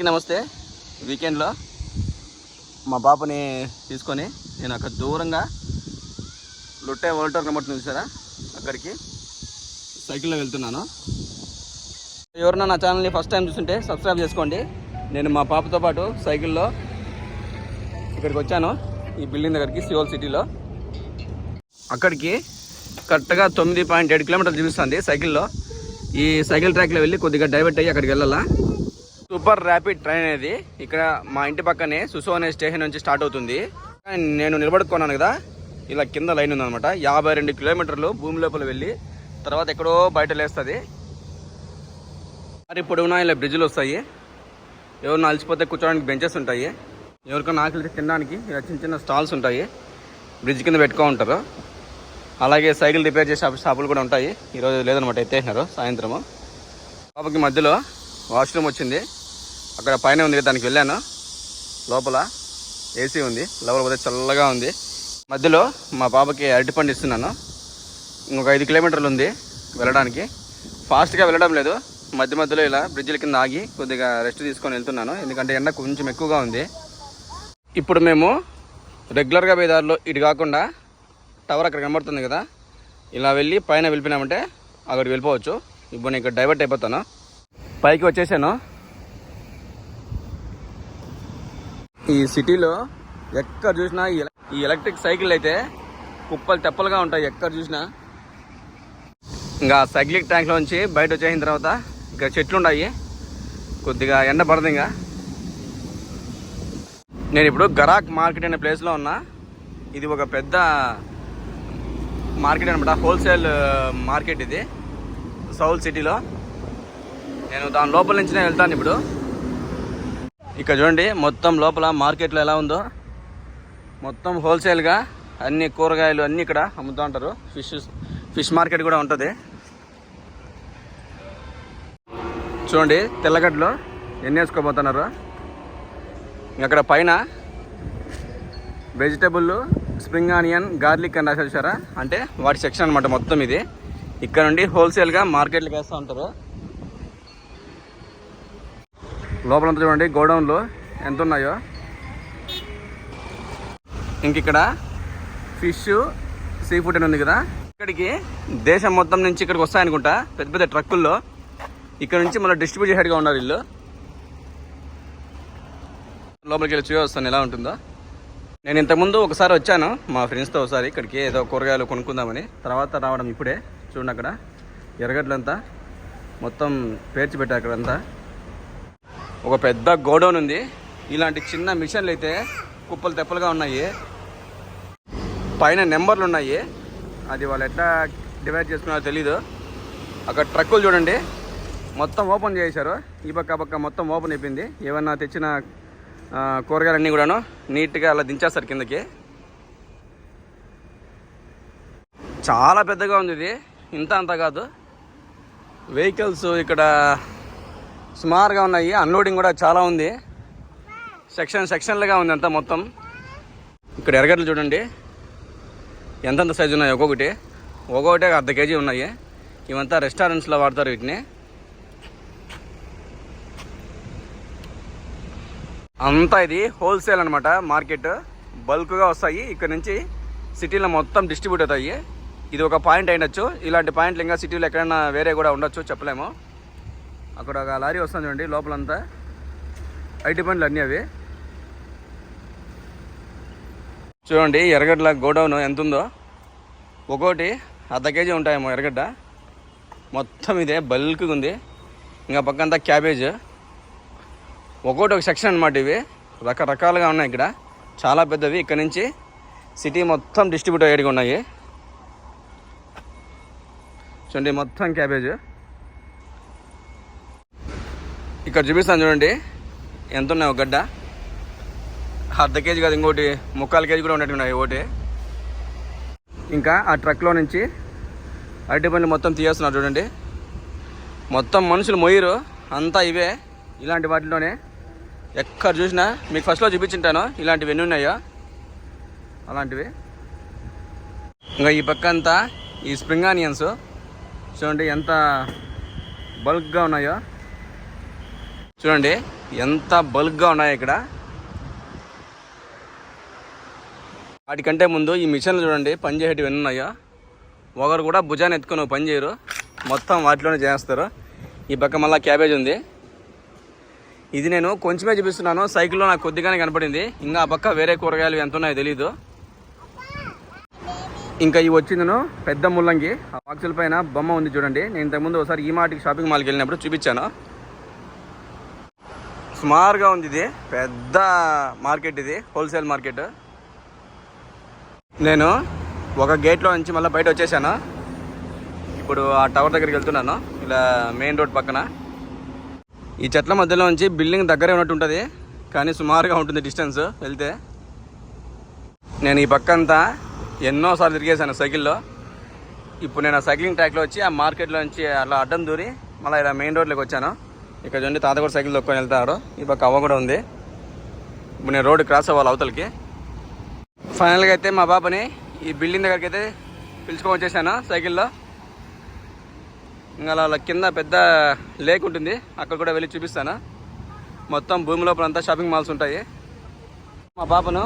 అందరికీ నమస్తే. వీకెండ్లో మా పాపని తీసుకొని నేను అక్కడ దూరంగా లొట్టే వోల్టర్ కనబడుతుంది చూసారా? అక్కడికి సైకిల్లో వెళ్తున్నాను. ఎవరన్నా నా ఛానల్ని ఫస్ట్ టైం చూస్తుంటే సబ్స్క్రైబ్ చేసుకోండి. నేను మా పాపతో పాటు సైకిల్లో ఇక్కడికి వచ్చాను ఈ బిల్డింగ్ దగ్గరికి సియోల్ సిటీలో అక్కడికి కరెక్ట్గా తొమ్మిది పాయింట్ ఏడు కిలోమీటర్లు చూపిస్తుంది సైకిల్లో. ఈ సైకిల్ ట్రాక్లో వెళ్ళి కొద్దిగా డైవర్ట్ అయ్యి అక్కడికి వెళ్ళాలా? సూపర్ ర్యాపిడ్ ట్రైన్ అనేది ఇక్కడ మా ఇంటి పక్కనే సుసో అనే స్టేషన్ నుంచి స్టార్ట్ అవుతుంది. నేను నిలబడుకున్నాను కదా ఇలా కింద లైన్ ఉందనమాట యాభై రెండు కిలోమీటర్లు భూమి లోపల వెళ్ళి తర్వాత ఎక్కడో బయట లేస్తుంది. మరి పొడవునా ఇలా బ్రిడ్జ్లు వస్తాయి. ఎవరు అలసిపోతే కూర్చోడానికి బెంచెస్ ఉంటాయి. ఎవరికైనా ఆకలి తినడానికి ఇలా చిన్న చిన్న స్టాల్స్ ఉంటాయి. బ్రిడ్జ్ కింద పెట్టుకో ఉంటారు. అలాగే సైకిల్ రిపేర్ చేసే షాప్ షాపులు కూడా ఉంటాయి. ఈరోజు లేదనమాట ఎత్తేసినారు సాయంత్రము. పాపకి మధ్యలో వాష్రూమ్ వచ్చింది. అక్కడ పైన ఉంది కదా, దానికి వెళ్ళాను. లోపల ఏసీ ఉంది. లోపల పోతే చల్లగా ఉంది. మధ్యలో మా పాపకి అరటిపండు ఇస్తున్నాను. ఇంకొక ఐదు కిలోమీటర్లు ఉంది వెళ్ళడానికి. ఫాస్ట్గా వెళ్ళడం లేదు. మధ్య మధ్యలో ఇలా బ్రిడ్జిల కింద ఆగి కొద్దిగా రెస్ట్ తీసుకొని వెళ్తున్నాను. ఎందుకంటే ఎండ కొంచెం ఎక్కువగా ఉంది. ఇప్పుడు మేము రెగ్యులర్గా పోయేదారిలో ఇటు కాకుండా టవర్ అక్కడ కనబడుతుంది కదా ఇలా వెళ్ళి పైన వెళ్ళిపోయినామంటే అక్కడికి వెళ్ళిపోవచ్చు. ఇప్పుడు నేను ఇక్కడ డైవర్ట్ అయిపోతాను. పైకి వచ్చేసాను. ఈ సిటీలో ఎక్కడ చూసినా ఈ ఎలక్ట్రిక్ సైకిల్ అయితే కుప్పలు తెప్పలుగా ఉంటాయి ఎక్కడ చూసినా. ఇంకా సైక్లింగ్ ట్యాంక్లోంచి బయట వచ్చేసిన తర్వాత ఇక్కడ చెట్లు ఉన్నాయి. కొద్దిగా ఎండ పడదు ఇంకా. నేను ఇప్పుడు గరాక్ మార్కెట్ అనే ప్లేస్లో ఉన్నా. ఇది ఒక పెద్ద మార్కెట్ అనమాట హోల్సేల్ మార్కెట్ ఇది. సౌల్ సిటీలో. నేను దాని లోపల నుంచినే వెళ్తాను ఇప్పుడు. ఇక్కడ చూడండి మొత్తం లోపల మార్కెట్లో ఎలా ఉందో. మొత్తం హోల్సేల్గా అన్ని కూరగాయలు అన్నీ ఇక్కడ అమ్ముతూ ఉంటారు. ఫిష్ ఫిష్ మార్కెట్ కూడా ఉంటుంది. చూడండి తెల్లగడ్డలు ఎన్ని వేసుకోబోతున్నారు? అక్కడ పైన వెజిటబుల్ స్ప్రింగ్ ఆనియన్ గార్లిక్ అని రాశారు చూసారా? అంటే వాటి సెక్షన్ అనమాట మొత్తం ఇది. ఇక్కడ నుండి హోల్సేల్గా మార్కెట్లకు వేస్తూ ఉంటారు. లోపలంతా చూడండి గోడౌన్లు ఎంత ఉన్నాయో ఇంక ఇక్కడ ఫిష్ సీ ఫుడ్ అని ఉంది కదా. ఇక్కడికి దేశం మొత్తం నుంచి ఇక్కడికి వస్తాయనుకుంటా పెద్ద పెద్ద ట్రక్కుల్లో. ఇక్కడ నుంచి మళ్ళీ డిస్ట్రిబ్యూట్ హెడ్గా ఉన్నారు వీళ్ళు. లోపలికి వెళ్ళి చూసి ఎలా ఉంటుందో. నేను ఇంతకుముందు ఒకసారి వచ్చాను మా ఫ్రెండ్స్తో ఒకసారి ఇక్కడికి ఏదో కూరగాయలు కొనుక్కుందామని. తర్వాత రావడం ఇప్పుడే చూడండి అక్కడ. ఎర్రగడ్డలంతా మొత్తం పేర్చి పెట్టారు అక్కడంతా. ఒక పెద్ద గోడౌన్ ఉంది. ఇలాంటి చిన్న మిషన్లు అయితే కుప్పలు తెప్పలుగా ఉన్నాయి. పైన నెంబర్లు ఉన్నాయి. అది వాళ్ళు ఎట్లా డివైడ్ చేసుకున్నారో తెలీదు. అక్కడ ట్రక్కులు చూడండి. మొత్తం ఓపెన్ చేశారు. ఈ పక్క ఆ పక్క మొత్తం ఓపెన్ అయిపోయింది. ఏమన్నా తెచ్చిన కూరగాయలన్నీ కూడాను నీట్గా అలా దించేస్తారు కిందకి. చాలా పెద్దగా ఉంది ఇది. ఇంత అంత కాదు. వెహికల్స్ ఇక్కడ సుమారుగా ఉన్నాయి. అన్లోడింగ్ కూడా చాలా ఉంది. సెక్షన్ సెక్షన్లుగా ఉంది అంతా మొత్తం. ఇక్కడ ఎరగడ్లు చూడండి. ఎంతెంత సైజు ఉన్నాయి ఒక్కొక్కటి. ఒక్కొక్కటి అర్ధ కేజీ ఉన్నాయి. ఇవంతా రెస్టారెంట్స్లో వాడతారు వీటిని. అంతా ఇది హోల్సేల్ అనమాట మార్కెట్ బల్క్గా వస్తాయి. ఇక్కడ నుంచి సిటీలో మొత్తం డిస్ట్రిబ్యూట్ అవుతాయి. ఇది ఒక పాయింట్ అయినచ్చు. ఇలాంటి పాయింట్లు ఇంకా సిటీలో ఎక్కడైనా వేరే కూడా ఉండొచ్చు చెప్పలేము. అక్కడ ఒక లారీ వస్తుంది చూడండి లోపలంతా. ఐటీ పనులు అన్నీ అవి. చూడండి ఎర్రగడ్డల గోడౌన్ ఎంత ఉందో ఒక్కోటి అర్ధ కేజీ ఉంటాయేమో ఎర్రగడ్డ. మొత్తం ఇదే బల్క్గా ఉంది. ఇంకా పక్కంతా క్యాబేజ్. ఒక్కోటి ఒక సెక్షన్ అనమాట ఇవి. రకరకాలుగా ఉన్నాయి ఇక్కడ. చాలా పెద్దవి. ఇక్కడ నుంచి సిటీ మొత్తం డిస్ట్రిబ్యూట్ అయ్యేటిగా ఉన్నాయి. చూడండి మొత్తం క్యాబేజ్. ఇక్కడ చూపిస్తాను చూడండి. ఎంత ఉన్నాయి ఒక గడ్డ. అర్ధ కేజీ కాదు ఇంకోటి ముక్కాలు కేజీ కూడా ఉన్నట్టున్నాయి ఒకటి ఇంకా ఆ ట్రక్లో నుంచి అరటి పండ్లు మొత్తం తీయేస్తున్నారు చూడండి. మొత్తం మనుషులు మొయ్యరు అంతా ఇవే. ఇలాంటి వాటిలోనే ఎక్కడ చూసినా మీకు ఫస్ట్లో చూపించుంటాను ఇలాంటివి ఎన్ని ఉన్నాయో. అలాంటివి. ఇంకా ఈ పక్క అంతా ఈ స్ప్రింగ్ ఆనియన్స్ చూడండి ఎంత బల్క్గా ఉన్నాయో. చూడండి ఎంత బల్క్గా ఉన్నాయి ఇక్కడ. వాటికంటే ముందు ఈ మిషన్లు చూడండి పనిచేసేటివి ఎన్ని ఉన్నాయో. ఒకరు కూడా భుజాన్ని ఎత్తుకొని పని చేయరు. మొత్తం వాటిలోనే చేస్తారు. ఈ పక్క మళ్ళీ క్యాబేజ్ ఉంది. ఇది నేను కొంచెమే చూపిస్తున్నాను. సైకిల్లో నాకు కొద్దిగానే కనపడింది. ఇంకా ఆ పక్క వేరే కూరగాయలు ఎంత ఉన్నాయో తెలీదు. ఇంకా ఇవి వచ్చిందను పెద్ద ముల్లంగి. ఆ బాక్సుల పైన బొమ్మ ఉంది చూడండి. నేను ఇంతకుముందు ఒకసారి ఈ మాటికి షాపింగ్ మాల్కి వెళ్ళినప్పుడు చూపించాను. సుమారుగా ఉంది ఇది. పెద్ద మార్కెట్ ఇది హోల్సేల్ మార్కెట్. నేను ఒక గేట్లో నుంచి మళ్ళీ బయట వచ్చేసాను. ఇప్పుడు ఆ టవర్ దగ్గరికి వెళ్తున్నాను. ఇలా మెయిన్ రోడ్ పక్కన. ఈ చెట్ల మధ్యలో నుంచి బిల్డింగ్ దగ్గరే ఉన్నట్టు ఉంటుంది కానీ సుమారుగా ఉంటుంది డిస్టెన్స్ వెళ్తే. నేను ఈ పక్క అంతా ఎన్నోసార్లు తిరిగేసాను సైకిల్లో. ఇప్పుడు నేను ఆ సైక్లింగ్ ట్రాక్లో వచ్చి ఆ మార్కెట్లో నుంచి అలా అడ్డం దూరి మళ్ళీ ఇలా మెయిన్ రోడ్లోకి వచ్చాను. ఇక్కడ చూడండి తాత కూడా సైకిల్ తొక్కొని వెళ్తాడు ఈ పక్క అవ్వ కూడా ఉంది. ఇప్పుడు నేను రోడ్డు క్రాస్ అవ్వాలి అవతలకి. ఫైనల్గా అయితే మా బాబాని ఈ బిల్డింగ్ దగ్గరికి అయితే పిలుచుకొని వచ్చేసాను సైకిల్లో. ఇంకా అలా కింద పెద్ద లేక్ ఉంటుంది. అక్కడ కూడా వెళ్ళి చూపిస్తాను. మొత్తం భూమి లోపల అంతా షాపింగ్ మాల్స్ ఉంటాయి. మా పాపను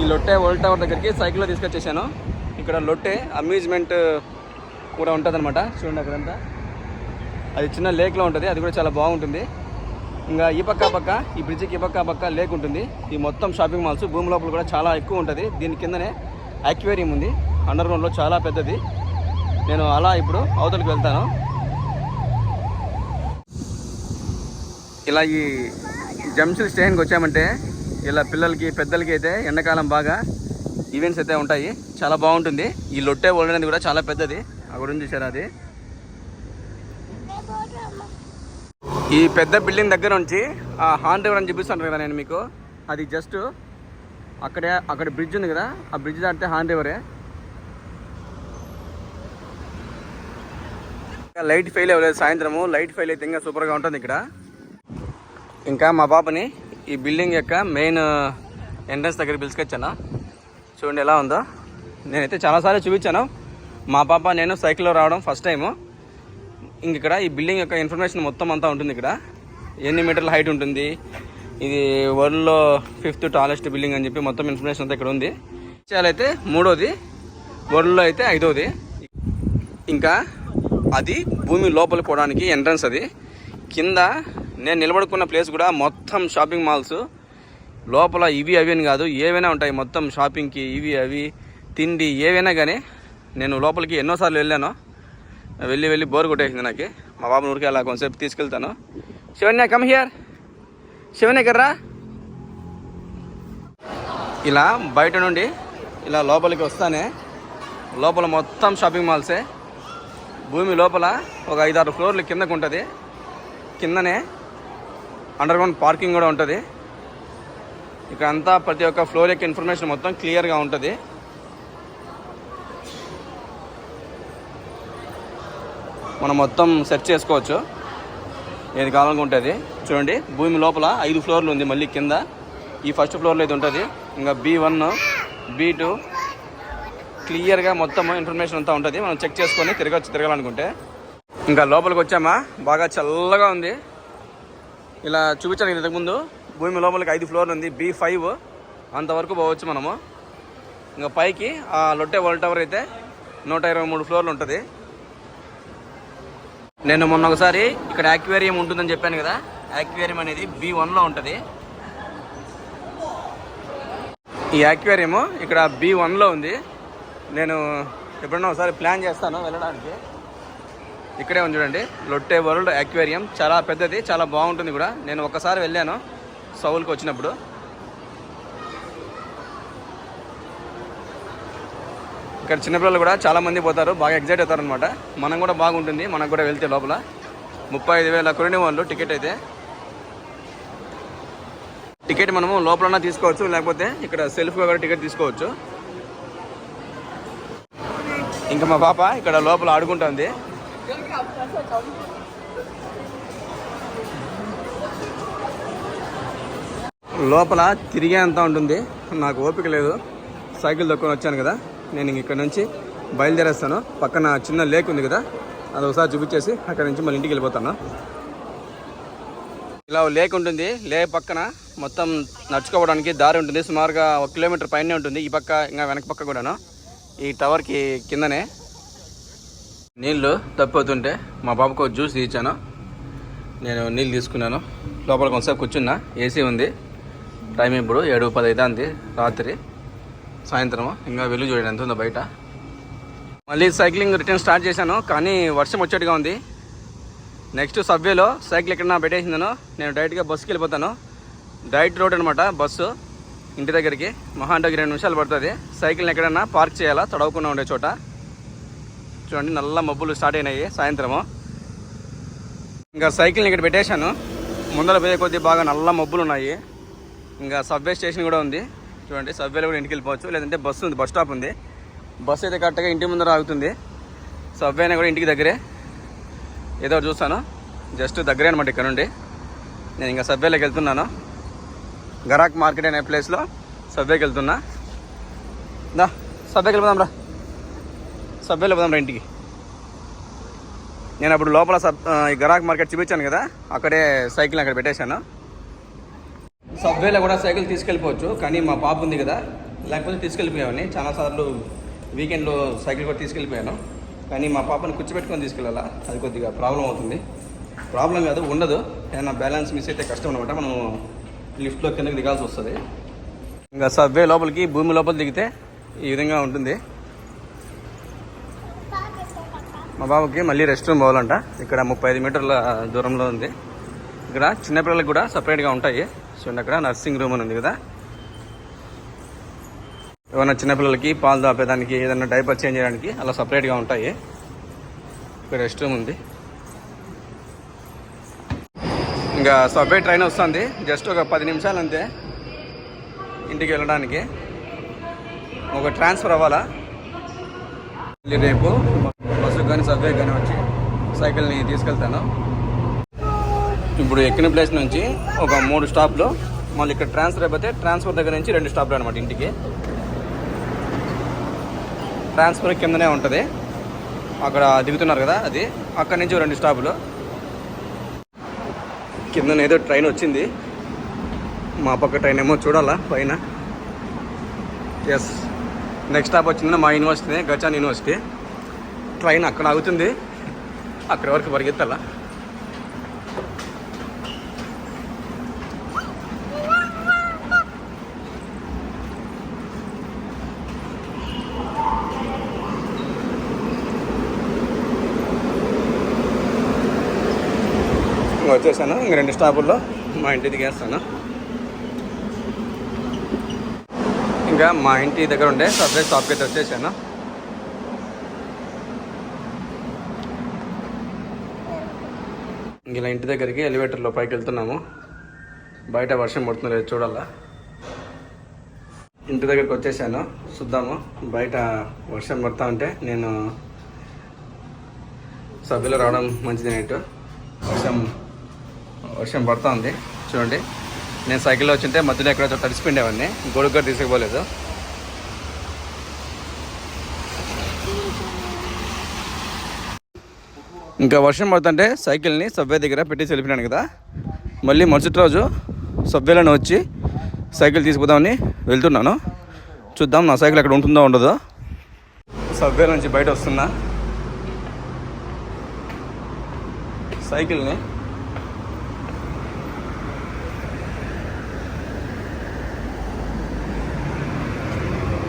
ఈ లొట్టే వరల్డ్ టవర్ దగ్గరికి సైకిల్లో తీసుకొచ్చేసాను. ఇక్కడ లొట్టే అమ్యూజ్మెంట్ కూడా ఉంటుంది అనమాట చూడండి అక్కడంతా. అది చిన్న లేక్లో ఉంటుంది అది కూడా చాలా బాగుంటుంది. ఇంకా ఈ పక్క ఆ పక్క ఈ బ్రిడ్జికి ఈ పక్క పక్క లేక్ ఉంటుంది. ఈ మొత్తం షాపింగ్ మాల్స్ భూమి లోపల కూడా చాలా ఎక్కువ ఉంటుంది. దీని కిందనే అక్వేరియం ఉంది. అండర్ గ్రౌండ్లో చాలా పెద్దది. నేను అలా ఇప్పుడు అవతలికి వెళ్తాను. ఇలా ఈ జంక్షన్ స్టేషన్కి వచ్చామంటే ఇలా పిల్లలకి పెద్దలకి అయితే ఎండాకాలం బాగా ఈవెంట్స్ అయితే ఉంటాయి. చాలా బాగుంటుంది. ఈ లొట్టే వరల్డ్ అనేది కూడా చాలా పెద్దది. ఆ గురించి చూసారా అది? ఈ పెద్ద బిల్డింగ్ దగ్గర నుంచి ఆ హాన్ రివర్ అని చూపిస్తాను కదా నేను మీకు. అది జస్ట్ అక్కడే అక్కడ బ్రిడ్జ్ ఉంది కదా ఆ బ్రిడ్జ్ దాటితే హాన్ రివరే లైట్ ఫెయిల్ అవ్వలేదు సాయంత్రము. లైట్ ఫెయిల్ అయితే ఇంకా సూపర్గా ఉంటుంది ఇక్కడ. ఇంకా మా పాపని ఈ బిల్డింగ్ యొక్క మెయిన్ ఎంట్రన్స్ దగ్గర పిలుచుకొచ్చాను. చూడండి ఎలా ఉందో. నేనైతే చాలాసార్లు చూపించాను. మా పాప నేను సైకిల్లో రావడం ఫస్ట్ టైము ఇంక ఇక్కడ ఈ బిల్డింగ్ యొక్క ఇన్ఫర్మేషన్ మొత్తం అంతా ఉంటుంది ఇక్కడ. ఎన్ని మీటర్ల హైట్ ఉంటుంది? ఇది వరల్డ్లో ఫిఫ్త్ టాలెస్ట్ బిల్డింగ్ అని చెప్పి మొత్తం ఇన్ఫర్మేషన్ అంతా ఇక్కడ ఉంది. అయితే మూడోది వరల్డ్లో అయితే ఐదోది. ఇంకా అది భూమి లోపల పోవడానికి ఎంట్రన్స్ అది. కింద నేను నిలబడుకున్న ప్లేస్ కూడా మొత్తం షాపింగ్ మాల్స్. లోపల ఇవి అవి అని కాదు ఏవైనా ఉంటాయి మొత్తం షాపింగ్కి ఇవి అవి తిండి ఏవైనా కానీ నేను లోపలికి ఎన్నోసార్లు వెళ్ళాను వెళ్ళి వెళ్ళి బోర్ కొట్టేసింది నాకు. మా బాబు ఊరికి అలా కొంతసేపు తీసుకెళ్తాను. శివన్య కమ్ హియర్ శివన్య కర్రా ఇలా బయట నుండి ఇలా లోపలికి వస్తానే లోపల మొత్తం షాపింగ్ మాల్సే భూమి లోపల ఒక ఐదారు ఫ్లోర్లు కిందకు ఉంటుంది. కిందనే అండర్గ్రౌండ్ పార్కింగ్ కూడా ఉంటుంది. ఇక్కడ అంతా ప్రతి ఒక్క ఫ్లోర్ యొక్క ఇన్ఫర్మేషన్ మొత్తం క్లియర్గా ఉంటుంది. మనం మొత్తం సెర్చ్ చేసుకోవచ్చు. ఏది కావాలనుకుంటే అది. చూడండి భూమి లోపల ఐదు ఫ్లోర్లు ఉంది మళ్ళీ కింద. ఈ ఫస్ట్ ఫ్లోర్లో అయితే ఉంటుంది. ఇంకా బీ వన్ బీ టూ. క్లియర్గా మొత్తం ఇన్ఫర్మేషన్ అంతా ఉంటుంది. మనం చెక్ చేసుకొని తిరగచ్చు తిరగాలనుకుంటే. ఇంకా లోపలికి వచ్చామా? బాగా చల్లగా ఉంది. ఇలా చూపించాను నేను ఇంతకుముందు భూమి లోపలికి ఐదు ఫ్లోర్లు ఉంది. B five. అంతవరకు పోవచ్చు మనము. ఇంకా పైకి ఆ లొట్టే వరల్డ్ టవర్ అయితే నూట ఇరవై మూడు ఫ్లోర్లు ఉంటుంది. నేను మొన్న ఒకసారి ఇక్కడ యాక్వేరియం ఉంటుందని చెప్పాను కదా యాక్వేరియం అనేది బి వన్లో ఉంటుంది. ఈ యాక్వేరియము ఇక్కడ బి వన్లో ఉంది. నేను ఎప్పుడన్నా ఒకసారి ప్లాన్ చేస్తాను వెళ్ళడానికి. ఇక్కడే ఉంది చూడండి లొట్టే వరల్డ్ యాక్వేరియం. చాలా పెద్దది చాలా బాగుంటుంది కూడా. నేను ఒకసారి వెళ్ళాను సౌల్కి వచ్చినప్పుడు. ఇక్కడ చిన్నపిల్లలు కూడా చాలామంది పోతారు బాగా ఎగ్జైట్ అవుతారు అనమాట మనం కూడా బాగుంటుంది మనకు కూడా వెళ్తే లోపల. ముప్పై ఐదు వేల కొరిని వాళ్ళు టికెట్ అయితే. టికెట్ మనము లోపలన్నా తీసుకోవచ్చు లేకపోతే ఇక్కడ సెల్ఫ్గా కూడా టికెట్ తీసుకోవచ్చు. ఇంకా మా పాప ఇక్కడ లోపల ఆడుకుంటుంది. లోపల తిరిగే అంతా ఉంటుంది నాకు ఓపిక లేదు. సైకిల్ దొక్కుని వచ్చాను కదా. నేను ఇక్కడ నుంచి బయలుదేరేస్తాను. పక్కన చిన్న లేక్ ఉంది కదా అది ఒకసారి చూపించేసి అక్కడ నుంచి మళ్ళీ ఇంటికి వెళ్ళిపోతాను. ఇలా లేక్ ఉంటుంది లేక్ పక్కన మొత్తం నడుచుకోవడానికి దారి ఉంటుంది సుమారుగా ఒక కిలోమీటర్ పైనే ఉంటుంది ఈ పక్క ఇంకా వెనక పక్క కూడాను. ఈ టవర్కి కిందనే నీళ్ళు తప్పిపోతుంటే మా బాబుకు జ్యూస్ ఇచ్చాను నేను నీళ్ళు తీసుకున్నాను. లోపల కొంతసేపు కూర్చున్నా ఏసీ ఉంది. టైం ఇప్పుడు ఏడు పది అవుతుంది రాత్రి. సాయంత్రం ఇంకా వెళ్ళి చూడండి ఎంత ఉందో బయట. మళ్ళీ సైక్లింగ్ రిటర్న్ స్టార్ట్ చేశాను కానీ వర్షం వచ్చేట్టుగా ఉంది. నెక్స్ట్ సబ్వేలో సైకిల్ ఎక్కడన్నా పెట్టేసిందను నేను డైరెక్ట్గా బస్సుకి వెళ్ళిపోతాను. డైరెక్ట్ రోడ్ అనమాట బస్సు ఇంటి దగ్గరికి. మహా అంటే రెండు నిమిషాలు పడుతుంది. సైకిల్ని ఎక్కడన్నా పార్క్ చేయాలా? తడవకుండా ఉండే చోట. చూడండి నల్ల మబ్బులు స్టార్ట్ అయినాయి సాయంత్రము. ఇంకా సైకిల్ని ఇక్కడ పెట్టేశాను. ముందర పోయే కొద్దీ బాగా నల్ల మబ్బులు ఉన్నాయి. ఇంకా సబ్వే స్టేషన్ కూడా ఉంది. చూడండి సబ్వేలో కూడా ఇంటికి వెళ్ళిపోవచ్చు. లేదంటే బస్సు ఉంది బస్ స్టాప్ ఉంది. బస్సు అయితే కరెక్ట్గా ఇంటి ముందర ఆగుతుంది. సబ్వే అయినా కూడా ఇంటికి దగ్గరే. ఏదో ఒకటి చూస్తాను. జస్ట్ దగ్గరే అనమాట ఇక్కడ నుండి. నేను ఇంకా సబ్వేలోకి వెళ్తున్నాను. గరాక్ మార్కెట్ అనే ప్లేస్లో సబ్వేకి వెళ్తున్నా. దా సబ్వేకి వెళ్ళిపోదాం రా. సబ్వేలో పోదాం రా ఇంటికి. నేను అప్పుడు లోపల సబ్ ఈ గరాక్ మార్కెట్ చూపించాను కదా అక్కడే సైకిల్ అక్కడ పెట్టేశాను. సబ్వేలో కూడా సైకిల్ తీసుకెళ్ళిపోవచ్చు కానీ మా పాప ఉంది కదా. లేకపోతే తీసుకెళ్ళిపోయామని చాలాసార్లు వీకెండ్లో సైకిల్ కూడా తీసుకెళ్ళిపోయాను. కానీ మా పాపని కూర్చోబెట్టుకొని తీసుకెళ్ళాలా? అది కొద్దిగా ప్రాబ్లం అవుతుంది. ప్రాబ్లం కాదు ఉండదు. ఏదైనా బ్యాలెన్స్ మిస్ అయితే కష్టం అనమాట మనం లిఫ్ట్లో కిందకి దిగాల్సి వస్తుంది. ఇంకా సబ్వే లోపలికి భూమి లోపల దిగితే ఈ విధంగా ఉంటుంది. మా బాబుకి మళ్ళీ రెస్ట్ రూమ్ పోవాలంట. ఇక్కడ ముప్పై ఐదు మీటర్ల దూరంలో ఉంది. ఇక్కడ చిన్నపిల్లలకు కూడా సపరేట్గా ఉంటాయి. చూడండి అక్కడ నర్సింగ్ రూమ్ అని ఉంది కదా. ఏమైనా చిన్నపిల్లలకి పాలు దాపేదానికి ఏదైనా డైపర్ చేంజ్ చేయడానికి అలా సపరేట్గా ఉంటాయి. ఇక్కడ రెస్ట్ రూమ్ ఉంది. ఇంకా సబ్వే ట్రైన్ వస్తుంది. జస్ట్ ఒక పది నిమిషాలు అంతే. ఇంటికి వెళ్ళడానికి. ఒక ట్రాన్స్ఫర్ అవ్వాలా? రేపు బస్సు కానీ సబ్వే కానీ వచ్చి సైకిల్ని తీసుకెళ్తాను. ఇప్పుడు ఎక్కిన ప్లేస్ నుంచి ఒక మూడు స్టాప్లు మళ్ళీ ఇక్కడ ట్రాన్స్ఫర్ అయిపోతే ట్రాన్స్ఫర్ దగ్గర నుంచి రెండు స్టాప్లు అనమాట ఇంటికి. ట్రాన్స్ఫర్ కిందనే ఉంటుంది. అక్కడ దిగుతున్నారు కదా అది. అక్కడి నుంచి రెండు స్టాపులు కిందన ఏదో ట్రైన్ వచ్చింది. మా పక్క ట్రైన్ ఏమో చూడాలా పైన. ఎస్ నెక్స్ట్ స్టాప్ వచ్చింది మా యూనివర్సిటీనే గచాన్ యూనివర్సిటీ ట్రైన్ అక్కడ ఆగుతుంది. అక్కడి వరకు పరిగెత్తాలా ఇంకా వచ్చేసాను. ఇంక రెండు స్టాపుల్లో మా ఇంటి దిగేస్తాను. ఇంకా మా ఇంటి దగ్గర ఉండే సర్ప్రైజ్ స్టాప్కి అయితే వచ్చేసాను. ఇంక ఇలా ఇంటి దగ్గరికి ఎలివేటర్లో పైకి వెళ్తున్నాము. బయట వర్షం పడుతుంది లేదు చూడాలా. ఇంటి దగ్గరికి వచ్చేసాను. చూద్దాము. బయట వర్షం పడతా ఉంటే నేను సభ్యులు రావడం మంచిది నైట్ వర్షం వర్షం పడుతుంది. చూడండి. నేను సైకిల్లో వచ్చింటే మధ్యలో ఎక్కడో తడిసిపోయిండేవాడిని. గొడుగు కూడా తీసుకుపోలేదు. ఇంకా వర్షం పడుతుంటే సైకిల్ని సబ్వే దగ్గర పెట్టి వెళ్ళిపోయాను కదా. మళ్ళీ మరుసటి రోజు సబ్వేలను వచ్చి సైకిల్ తీసుకుపోదామని వెళ్తున్నాను. చూద్దాం నా సైకిల్ అక్కడ ఉంటుందో ఉండదో. సబ్వేల నుంచి బయట వస్తున్నా. సైకిల్ని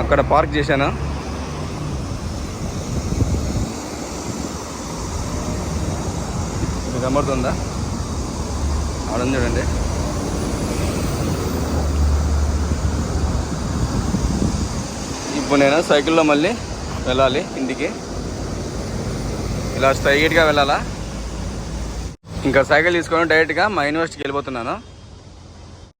అక్కడ పార్క్ చేశాను? మీకు అమరుతుందా ఆడ చూడండి. ఇప్పుడు నేను సైకిల్లో మళ్ళీ వెళ్ళాలి ఇంటికి. ఇలా స్ట్రైట్గా వెళ్ళాలా? ఇంకా సైకిల్ తీసుకొని డైరెక్ట్గా మా యూనివర్సిటీకి వెళ్ళిపోతున్నాను.